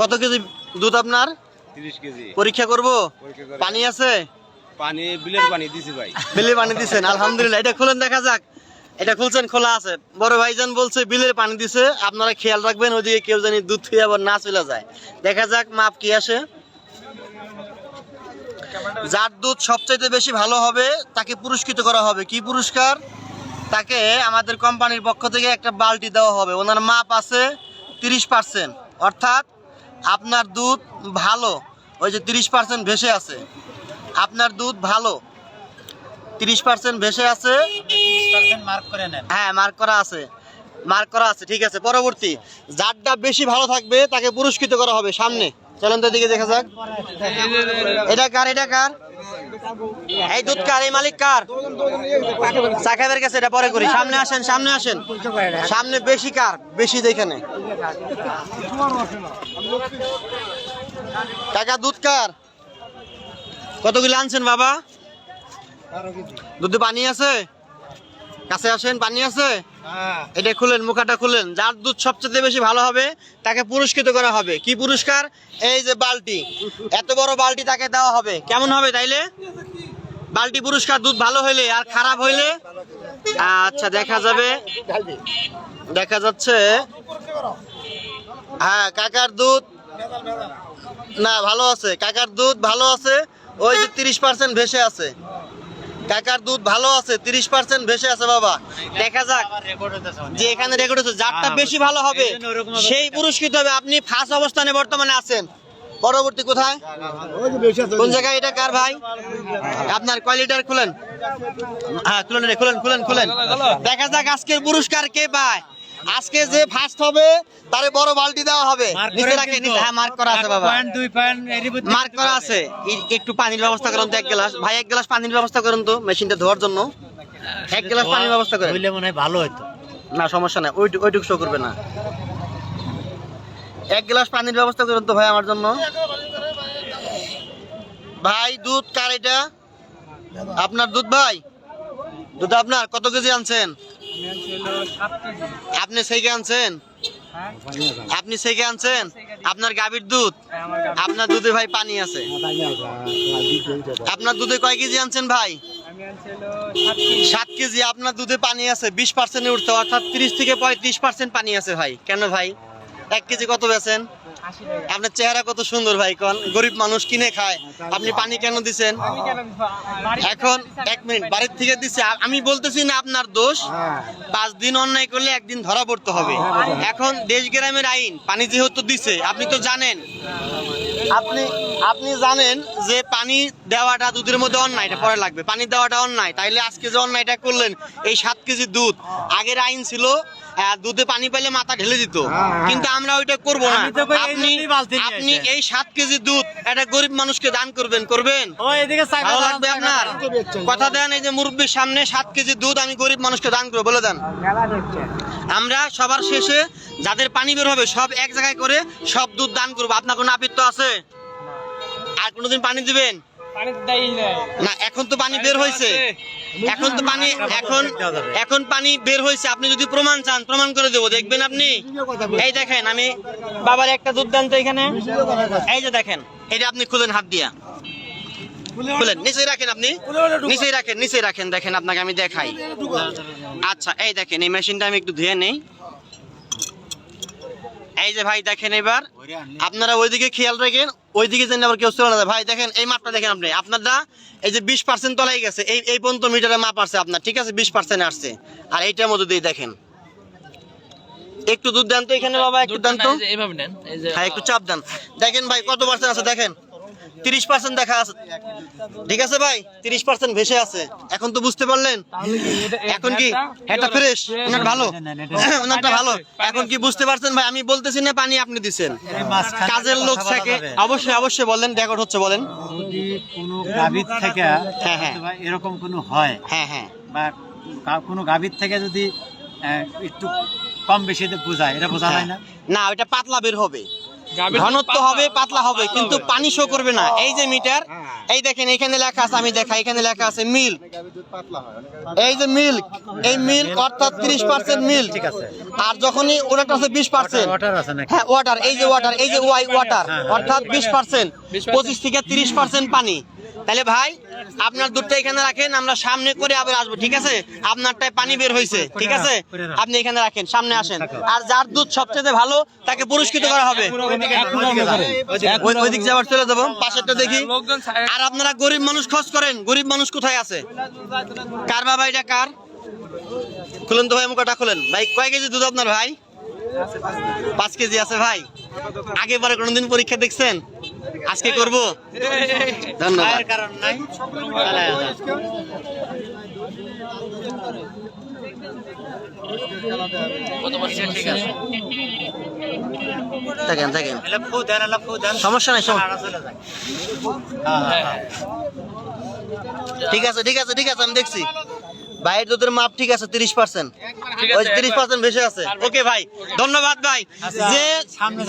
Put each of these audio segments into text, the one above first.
কত কেজি দুধ আপনার? তিরিশ কেজি। পরীক্ষা করব? পানি আছে? পানি বিলের পানি দিছি ভাই। বিলে পানি দিছেন আলহামদুলিল্লাহ। এটা খুলেন দেখা যাক। এটা খুলছেন খোলা আছে। বড় ভাইজান বলছে বিলের পানি দিছে। আপনারা খেয়াল রাখবেন ওইদিকে কেউ জানি দুধ আবার না চলে যায়। দেখা যাক মাপ কি আসে। যার দুধ সবচাইতে বেশি ভালো হবে তাকে পুরস্কৃত করা হবে। কি পুরস্কার? তাকে আমাদের কোম্পানির পক্ষ থেকে একটা বালতি দেওয়া হবে। ওনার মাপ আছে তিরিশ পার্সেন্ট। অর্থাৎ আপনার দুধ ভালো ওই যে তিরিশ পার্সেন্ট ভেসে আছে। আপনার দুধ ভালো তিরিশ পার্সেন্ট ভেসে আছে। হ্যাঁ মার্ক করা আছে। মার্ক করা আছে ঠিক আছে। পরবর্তী যারটা বেশি ভালো থাকবে তাকে পুরস্কৃত করা হবে সামনে। চলেন তো দিকে দেখা যাক। এটা কার এটা কার? এই দুধ কার, এই মালিক কার? সাকাবের কাছে এটা পরে করি। সামনে আসেন সামনে আসেন। সামনে বেশি কার, বেশি যেখানে কাকা, দুধ কার? কতগুলো আনছেন বাবা? দুধে পানি আছে? কাছে আসেন পানি আছে? এটা খুলেন মুখাটা খুলেন। যার দুধ সবচেয়ে বেশি ভালো হবে তাকে পুরস্কৃত করা হবে। কি পুরস্কার? এই যে বালতি। এত বড় বালতি তাকে দেওয়া হবে। কেমন হবে তাইলে? বালতি পুরস্কার দুধ ভালো হইলে আর খারাপ হইলে? আচ্ছা দেখা যাবে। দেখা যাচ্ছে। হ্যাঁ কাকার দুধ। না ভালো আছে। কাকার দুধ ভালো আছে। ওই যে তিরিশ পার্সেন্ট ভেসে আছে। কাকার দুধ ভালো আছে তিরিশ পার্সেন্ট ভেসে আছে বাবা। দেখা যাক যে এখানে রেকর্ড হচ্ছে যারটা বেশি ভালো হবে। সেই পুরস্কৃত হবে। আপনি ফার্স্ট অবস্থানে বর্তমানে আছেন। পরবর্তী কোথায়? কোন জায়গায় এটা? কার ভাই? আপনার কয় লিটার খুলেন। হ্যাঁ খুলেন খুলেন খুলেন খুলেন। দেখা যাক আজকের পুরস্কার কে পায়। আজকে যে ফার্স্ট হবে তারে বড় বালতি দেওয়া হবে। নিচে রাখে নিচে। হ্যাঁ মার্ক করা আছে বাবা। পয়েন্ট দুই পয়েন্ট মার্ক করা আছে। একটু পানির ব্যবস্থা করুন তো এক গ্লাস। ভাই এক গ্লাস পানির ব্যবস্থা করুন তো মেশিনটা ধোয়ার জন্য। এক গ্লাস পানির ব্যবস্থা করেন। হইলে মনে হয় ভালো হতো না সমস্যা নাই। ওই ওইটুকু শো করবে না। এক গ্লাস পানির ব্যবস্থা করুন তো ভাই আমার জন্য। ভাই দুধ কার এটা? আপনার দুধ ভাই? দুধ আপনার? কত কেজি আনছেন? আপনি সেইকে আনছেন? আপনি সেইকে আনছেন? আপনার গাভীর দুধ? আপনার দুধে ভাই পানি আছে। আপনার দুধে কয় কেজি আনছেন ভাই? সাত কেজি। আপনার দুধে পানি আছে বিশ পার্সেন্ট উঠতে অর্থাৎ তিরিশ থেকে পঁয়ত্রিশ পার্সেন্ট পানি আছে ভাই। কেন ভাই? এক কেজি কত বেছেন আপনার চেহারা কত সুন্দর ভাই কোন গরিব মানুষ কিনে খায়। আপনি পানি কেন দিছেন? এখন এক মিনিট বাড়ির থেকে দিছে। আমি বলতেছি না আপনার দোষ। পাঁচ দিন অন্যায় করলে একদিন ধরা পড়তে হবে। এখন দেশ গ্রামের আইন পানি যেহেতু দিছে আপনি তো জানেন। আপনি আপনি জানেন যে পানি দেওয়াটা দুধের মধ্যে অন্যায় এটা পরে লাগবে। পানি দেওয়াটা অন্যায় তাইলে আজকে যে অন্যায়টা করলেন এই সাত কেজি দুধ আগের আইন ছিল দুধে পানি পাইলে মাথা ঢেলে দিত। কিন্তু আমরা ওইটা করব না। আপনি আপনি এই সাত কেজি দুধ একটা গরিব মানুষকে দান করবেন করবেন? ও এদিকে চাকা ভালো লাগবে আপনার? কথা দেন এই যে মুরব্বীর সামনে সাত কেজি দুধ আমি গরিব মানুষকে দান করব বলে দেন। আমরা সবার শেষে যাদের পানি বের হবে সব এক জায়গায় করে সব দুধ দান করব। আপনার কোনো আপিত্ত আছে? আর কোনোদিন পানি দিবেন? না এখন তো পানি বের হয়েছে। এখন তো পানি এখন এখন পানি বের হয়েছে। আপনি যদি প্রমাণ চান প্রমাণ করে দেবো। দেখবেন আপনি? এই দেখেন আমি বাবার একটা দুধ দান তো এখানে। এই যে দেখেন এটা আপনি খুলেন হাত দিয়া। খুলেন নিচেই রাখেন আপনি। নিচেই রাখেন নিচেই রাখেন। দেখেন আপনাকে আমি দেখাই। আচ্ছা এই দেখেন এই মেশিনটা আমি একটু ধুয়ে নেই। এই যে ভাই দেখেন এবার। আপনারা ওইদিকে খেয়াল রাখেন ওইদিকে যেন আবার কেউ চলে না ভাই দেখেন এই মাপটা দেখেন আপনি। আপনারটা এই যে বিশ পার্সেন্ট তলাই গেছে এই এই পর্যন্ত মিটারে মাপ আসছে আপনার ঠিক আছে? বিশ পার্সেন্ট আসছে। আর এইটার মধ্যে দিয়ে দেখেন। একটু দুধ দেন তো এখানে বাবা একটু দেন তো। হ্যাঁ একটু চাপ দেন। দেখেন ভাই কত পার্সেন্ট আছে? দেখেন। তিরিশ পার্সেন্ট দেখা আছে। ঠিক আছে ভাই? তিরিশ পার্সেন্ট ভেসে আছে। এখন তো বুঝতে পারলেন? এখন কি? এটা ফ্রেশ ওনার ভালো? ওনারটা ভালো? এখন কি বুঝতে পারছেন ভাই? আমি বলতেছি না পানি আপনি দিচ্ছেন কাজের লোক থাকে। অবশ্যই অবশ্যই বলেন রেকর্ড হচ্ছে বলেন। কোনো গাভীর থেকে হ্যাঁ, হ্যাঁ। এরকম কোনো হয় হ্যাঁ হ্যাঁ। বা কোনো গাভীর থেকে যদি একটু কম বেশি বোঝায় এটা বোঝা যায় না? না ওইটা পাতলা বের হবে। ঘনত্ব হবে পাতলা হবে কিন্তু পানি শো করবে না। এই যে মিটার এই দেখেন এখানে লেখা আছে আমি দেখা এখানে লেখা আছে মিল্ক এই যে মিল্ক এই মিল্ক অর্থাৎ তিরিশ পার্সেন্ট মিল্ক ঠিক আছে। আর যখনই ওটা আছে বিশ পার্সেন্ট ওয়াটার হ্যাঁ ওয়াটার এই যে ওয়াটার এই যে ওয়াই ওয়াটার অর্থাৎ বিশ পার্সেন্ট পঁচিশ থেকে তিরিশ পার্সেন্ট পানি। তাহলে ভাই আপনার দুধটা এখানে রাখেন আমরা সামনে করে আবার আসব ঠিক আছে? আপনারটায় পানি বের হয়েছে ঠিক আছে? আপনি এখানে রাখেন সামনে আসেন। আর যার দুধ সবচেয়ে ভালো তাকে পুরস্কৃত করা হবে। ওইদিক যাওয়ার চলে যাব। পাশেরটা দেখি। আর আপনারা গরিব মানুষ খোঁজ করেন গরিব মানুষ কোথায় আছে? কার বাবা এটা কার? খুলেন তো ভাই মুখটা খুলেন। ভাই কয় কেজি দুধ আপনার ভাই? পাঁচ কেজি আছে ভাই। আগে পরে কোনোদিন পরীক্ষা দেখছেন? আজকে করব। ধন্যবাদ। কারণ নাই। থাকেন থাকেন। সমস্যা নাই। ঠিক আছে ঠিক আছে ঠিক আছে আমি দেখছি। ভাইয়ের দুধের মাপ ঠিক আছে তিরিশ পার্সেন্ট। ওই তিরিশ পার্সেন্ট বেশি আছে। ওকে ভাই ধন্যবাদ ভাই। আচ্ছা, যে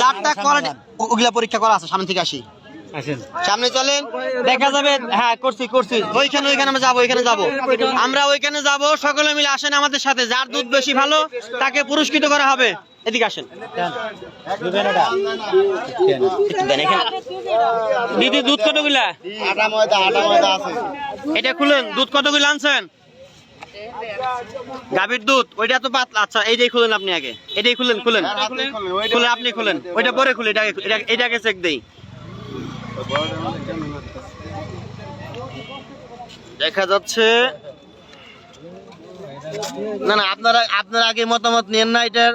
যারটা কোয়ালিটি ওগুলা পরীক্ষা করা আছে সামনে থেকে আসি। সামনে চলেন দেখা যাবে হ্যাঁ করছি করছি। ওইখানে ওইখানে আমরা যাব ওইখানে যাব। আমরা ওইখানে যাব সকলে মিলে আসেন আমাদের সাথে। যার দুধ বেশি ভালো তাকে পুরস্কৃত করা হবে। এদিকে আসেন। দিদি দুধ কতগুলা? আটা ময়দা আটা ময়দা আছে। এটা খুলেন দুধ কতগুলো আনছেন? গাভীর দুধ ওইটা তো পাতলা। আচ্ছা এইটাই খুলেন আপনি আগে। এটাই খুলেন খুলেন। খুলেন আপনি খুলেন। ওইটা পরে খুলে এটাকে এটা- এটাকে চেক দেই। দেখা যাচ্ছে না না আপনারা আপনারা আগে মতামত নেন না এটার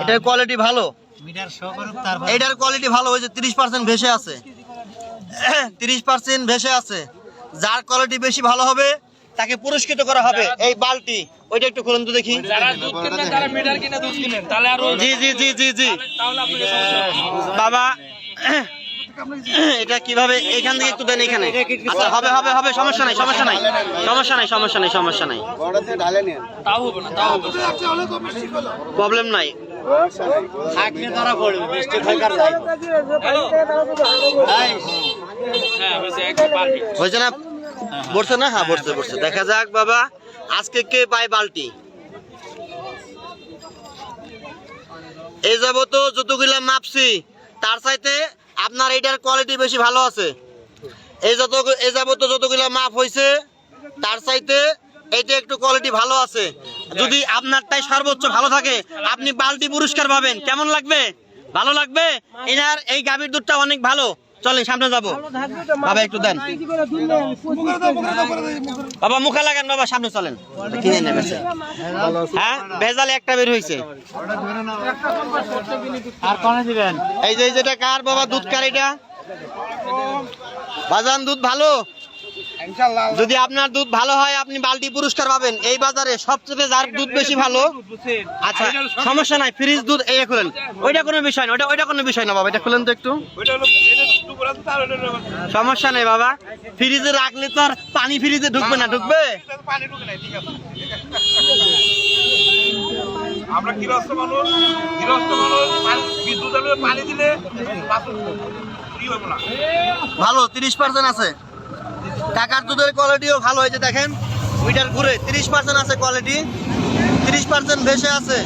এটার কোয়ালিটি ভালো। মিটার শো করুক তারপর এটার কোয়ালিটি ভালো ওই যে তিরিশ পার্সেন্ট ভেসে আছে। তিরিশ পার্সেন্ট ভেসে আছে। যার কোয়ালিটি বেশি ভালো হবে তাকে পুরস্কৃত করা হবে। এই বালতি ওইটা একটু খুলুন তো দেখি। যারা দুধ কিনবেন তারা মিটার কিনে দুধ কিনেন তাহলে আরও জি জি জি জি জি। বাবা এটা কীভাবে এখান থেকে একটু দেন এখানে। আচ্ছা হবে হবে হবে সমস্যা নাই সমস্যা নাই সমস্যা নাই সমস্যা নাই সমস্যা নাই। বড়তে ঢালে নেন তাও হবে না তাও হবে না। প্রবলেম নাই। থাকলে তারা পড়বে বৃষ্টি থাকার যায় হ্যালো। এই, হ্যাঁ হয়েছে না? বসছে না? হ্যাঁ বসছে বসছে দেখা যাক, বাবা। আজকে কে পায় বালতি? এই যাব তো যতগুলা মাপছি, তার চাইতে আপনার এটার কোয়ালিটি বেশি ভালো আছে। এই যত এই যাব তো যতগুলা মাপ হয়েছে তার চাইতে এইটা একটু কোয়ালিটি ভালো আছে। যদি আপনারটাই সর্বোচ্চ ভালো থাকে, আপনি বালতি পুরস্কার পাবেন। কেমন লাগবে? ভালো লাগবে? এনার এই গাভীর দুধটা অনেক ভালো। চলেন সামনে যাব। বাবা একটু দেন। বাবা মুখে লাগান বাবা সামনে চলেন। কিনে নেবে হ্যাঁ ভেজালে একটা বের হয়েছে। আর কোনে দিবেন? এই যে এই যেটা কার বাবা দুধ কার এটা? বাজান দুধ ভালো? যদি আপনার দুধ ভালো হয় আপনি বালতি পুরস্কার পাবেন। এই বাজারে সবচেয়ে যার দুধ বেশি ভালো আচ্ছা সমস্যা নাই ফ্রিজ দুধ এই খুলেন। ওইটা কোনো বিষয় না ওইটা ওইটা কোনো বিষয় না বাবা এটা খুলেন তো একটু। সমস্যা নেই বাবা ফ্রিজে রাখলে তো আর পানি ফ্রিজে ঢুকবে না ঢুকবে? আমরা গৃহস্থ মানুষ গৃহস্থ মানুষ বিদ্যুৎ পানি দিলে বাথরুম কি হবে না। ভালো তিরিশ পার্সেন্ট আছে। টাকার দুধের কোয়ালিটিও ভালো হয়েছে দেখেন। মিটার ঘুরে তিরিশ পার্সেন্ট আছে কোয়ালিটি তিরিশ পার্সেন্ট ভেসে আছে।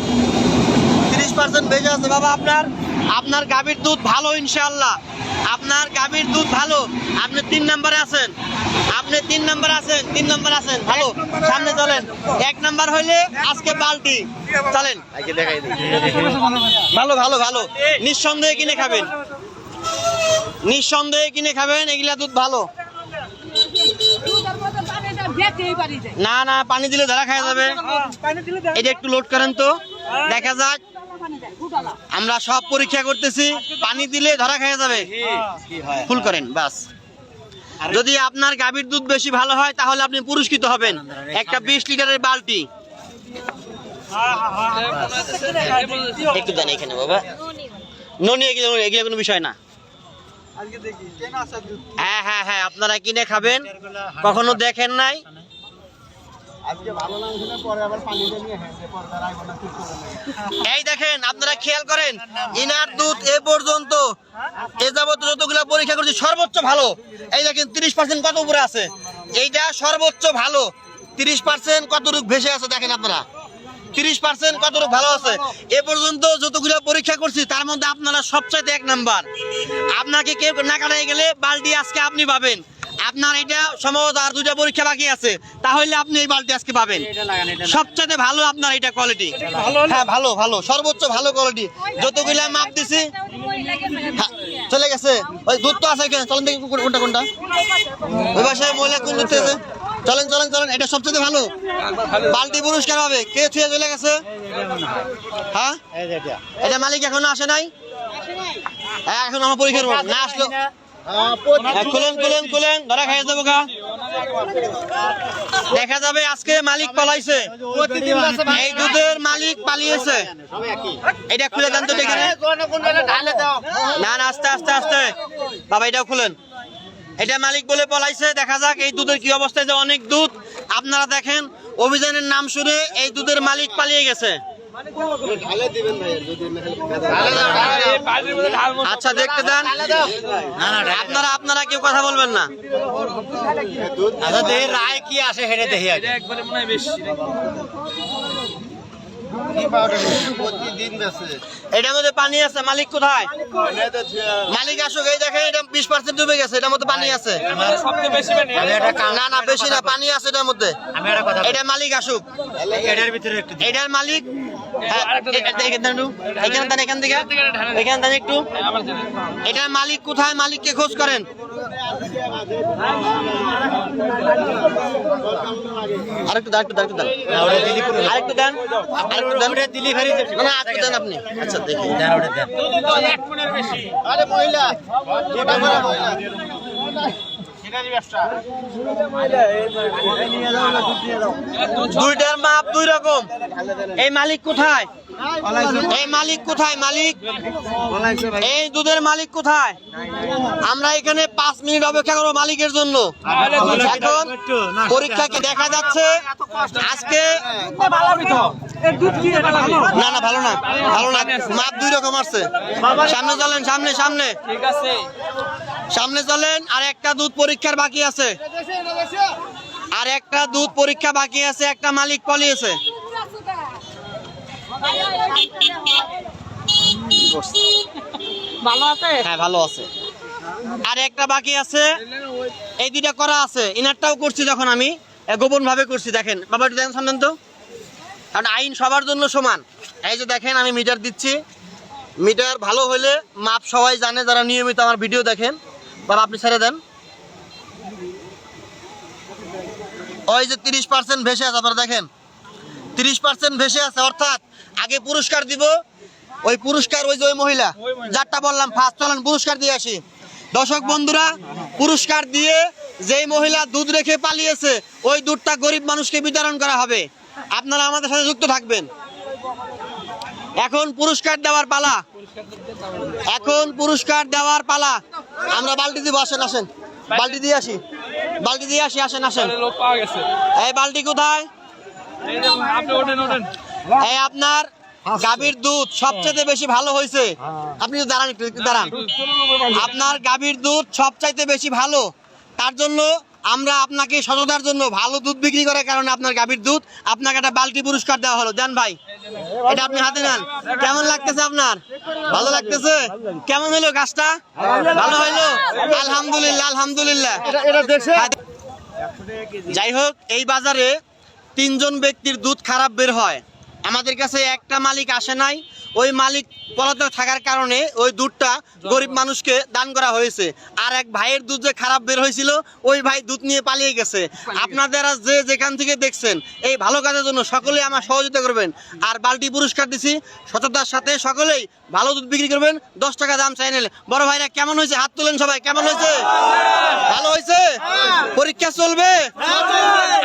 তিরিশ পার্সেন্ট ভেসে আছে। বাবা আপনার আপনার গাভীর দুধ ভালো ইনশাআল্লাহ। আপনার গাভীর দুধ ভালো। আপনি তিন নম্বরে আছেন। আপনি তিন নম্বরে আছেন তিন নম্বর আছেন। ভালো সামনে চলেন। এক নাম্বার হইলে আজকে বালতি। চলেন। ভালো ভালো ভালো। নিঃসন্দেহে কিনে খাবেন। নিঃসন্দেহে কিনে খাবেন এগুলা দুধ ভালো। না না পানি দিলে ধরা খাওয়া যাবে। এটা একটু লোড করেন তো। দেখা যাক। আমরা সব পরীক্ষা করতেছি। পানি দিলে ধরা খাওয়া যাবে। ফুল করেন বাস। যদি আপনার গাভীর দুধ বেশি ভালো হয় তাহলে আপনি পুরস্কৃত হবেন। একটা বিশ লিটারের বালতি। একটু দেন এখানে বাবা। ননি এগুলো এগুলো কোনো বিষয় না। হ্যাঁ হ্যাঁ হ্যাঁ আপনারা কিনে খাবেন। কখনো দেখেন নাই। এই দেখেন আপনারা খেয়াল করেন ইনার দুধ এ পর্যন্ত যতগুলো পরীক্ষা করছি সর্বোচ্চ ভালো। এই দেখেন তিরিশ পার্সেন্ট কত উপরে আছে? এইটা সর্বোচ্চ ভালো। তিরিশ পার্সেন্ট কতটুকু ভেসে আছে দেখেন আপনারা। তিরিশ পার্সেন্ট কতটুকু ভালো আছে? এ পর্যন্ত যতগুলো পরীক্ষা করছি তার মধ্যে আপনারা সবচাইতে এক নাম্বার। আপনাকে কেউ না কাটাই গেলে বালতি আজকে আপনি পাবেন। আপনার এটা সম্ভবত আর দুইটা পরীক্ষা বাকি আছে তাহলে আপনি এই বালতি আজকে পাবেন। সবচাইতে ভালো আপনার এটা কোয়ালিটি হ্যাঁ ভালো ভালো সর্বোচ্চ ভালো কোয়ালিটি যতগুলো মাপ দিছি হ্যাঁ, চলে গেছে। ওই দুধ তো আছে চলেন দেখি কোনটা কোনটা? ওই বাসায় মহিলা কোন দুধ আছে চলেন চলেন চলেন এটা সবচেয়ে ভালো। বালতি পুরস্কার হবে? কে ছুঁয়ে চলে গেছে? হ্যাঁ? এটা মালিক এখনও আসে নাই? হ্যাঁ, এখন আমার পরীক্ষার না আসলো। হ্যাঁ, দেখা যাবে আজকে মালিক পালাইছে। এই দুধের মালিক পালিয়েছে। এটা খুলে দেন তো না না আস্তে আস্তে আস্তে। বাবা এটাও খুলেন। এটা মালিক বলে পলাইছে, দেখা যাক এই দুধের কি অবস্থায় যে অনেক দুধ। আপনারা দেখেন, অভিযানের নাম শুনে এই দুধের মালিক পালিয়ে গেছে। আচ্ছা দেখতে দেন। না না, আপনারা আপনারা কেউ কথা বলবেন না। আচ্ছা দেহি রায় কি আসে আগে এটা একবারে মনে হয় বেশি এটার মধ্যে পানি আছে মালিক কোথায়? মালিক আসুক এই দেখেন এটা বিশ পার্সেন্ট ডুবে গেছে এটার মধ্যে পানি আছে। না না বেশি না পানি আছে এটার মধ্যে। আমি একটা কথা এটা মালিক আসুক। এটার ভিতরে এটার মালিক এখানে এখান থেকে। একটু। এটার মালিক কোথায়? মালিককে খোঁজ করেন। আরেকটু আরেকটু দেন আরেকটু দেন। না আরেকটু দেন আপনি। আচ্ছা দেখি। দেন ওটা দেন। আরে মহিলা এটা করে মহিলা? দুইটার মাপ দুই রকম। এই মালিক কোথায়? এই দুধের মালিক কোথায়? আমরা এখানে পাঁচ মিনিট অপেক্ষা করব মালিকের জন্য। দেখা যাচ্ছে? মাপ দুই রকম সামনে চলেন, সামনে সামনে। সামনে চলেন, আর একটা দুধ পরীক্ষার বাকি আছে। আর একটা দুধ পরীক্ষা বাকি আছে, একটা মালিক পলিয়েছে। হ্যাঁ আর একটা বাকি আছে। এই দুইটা করা আছে। ইনারটাও করছি যখন আমি। গোপন ভাবে করছি, দেখেন। বাবা, একটু দেখেন শুনলেন তো। কারণ আইন সবার জন্য সমান। এই যে দেখেন, আমি মিটার দিচ্ছি। মিটার ভালো হলে মাপ সবাই জানে, যারা নিয়মিত আমার ভিডিও দেখেন। বাবা, আপনি ছেড়ে দেন। ওই যে তিরিশ পার্সেন্ট ভেসে আছে, আপনারা দেখেন। তিরিশ পার্সেন্ট ভেসে আছে, অর্থাৎ আগে পুরস্কার দিব, ওই পুরস্কার ওই যে ওই মহিলা, যারটা বললাম ফার্স্ট চলেন পুরস্কার দিয়ে আসি। দর্শক বন্ধুরা, পুরস্কার দিয়ে যেই মহিলা দুধ রেখে পালিয়েছে, ওই দুধটা গরিব মানুষকে বিতরণ করা হবে। আপনারা আমাদের সাথে যুক্ত থাকবেন। এখন পুরস্কার দেওয়ার পালা। এখন পুরস্কার দেওয়ার পালা। আমরা বালতি দিব, আসেন আসেন। বালতি দিয়ে আসি। বালতি দিয়ে আসি, আসেন আসেন। এই বালতি কোথায়? এই আপনার গাভীর দুধ সবচেয়ে বেশি ভালো হয়েছে আপনি দাঁড়ান একটু একটু দাঁড়ান। আপনার গাভীর দুধ সবচাইতে বেশি ভালো। তার জন্য আমরা আপনাকে সততার জন্য ভালো দুধ বিক্রি করার কারণে আপনার গাভীর দুধ আপনাকে একটা বালতি পুরস্কার দেওয়া হলো। দেন ভাই এটা আপনি হাতে নেন। কেমন লাগতেছে আপনার? ভালো লাগতেছে? কেমন হলো গাছটা? ভালো হইল? আলহামদুলিল্লাহ আলহামদুলিল্লাহ। যাই হোক এই বাজারে তিনজন ব্যক্তির দুধ খারাপ বের হয়। আমাদের কাছে একটা মালিক আসে নাই ওই মালিক পলাতক থাকার কারণে ওই দুধটা গরিব মানুষকে দান করা হয়েছে। আর এক ভাইয়ের দুধ যে খারাপ বের হয়েছিল ওই ভাই দুধ নিয়ে পালিয়ে গেছে। আপনারা যে যেখান থেকে দেখছেন এই ভালো কাজের জন্য সকলেই আমার সহযোগিতা করবেন। আর বালতি পুরস্কার দিছি সততার সাথে সকলেই ভালো দুধ বিক্রি করবেন। দশ টাকা দাম চাই নিলে। বড় ভাইরা কেমন হয়েছে? হাত তুলেন সবাই কেমন হয়েছে? ভালো হয়েছে? পরীক্ষা চলবে?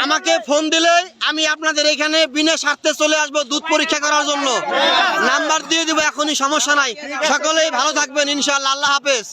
আমাকে ফোন দিলে আমি আপনাদের এখানে বিনা স্বার্থে চলে আসব দুধ পরীক্ষা করার জন্য। নাম্বার দিয়ে দিব এখনই সমস্যা নাই। সকলেই ভালো থাকবেন ইনশাআল্লাহ। আল্লাহ হাফেজ।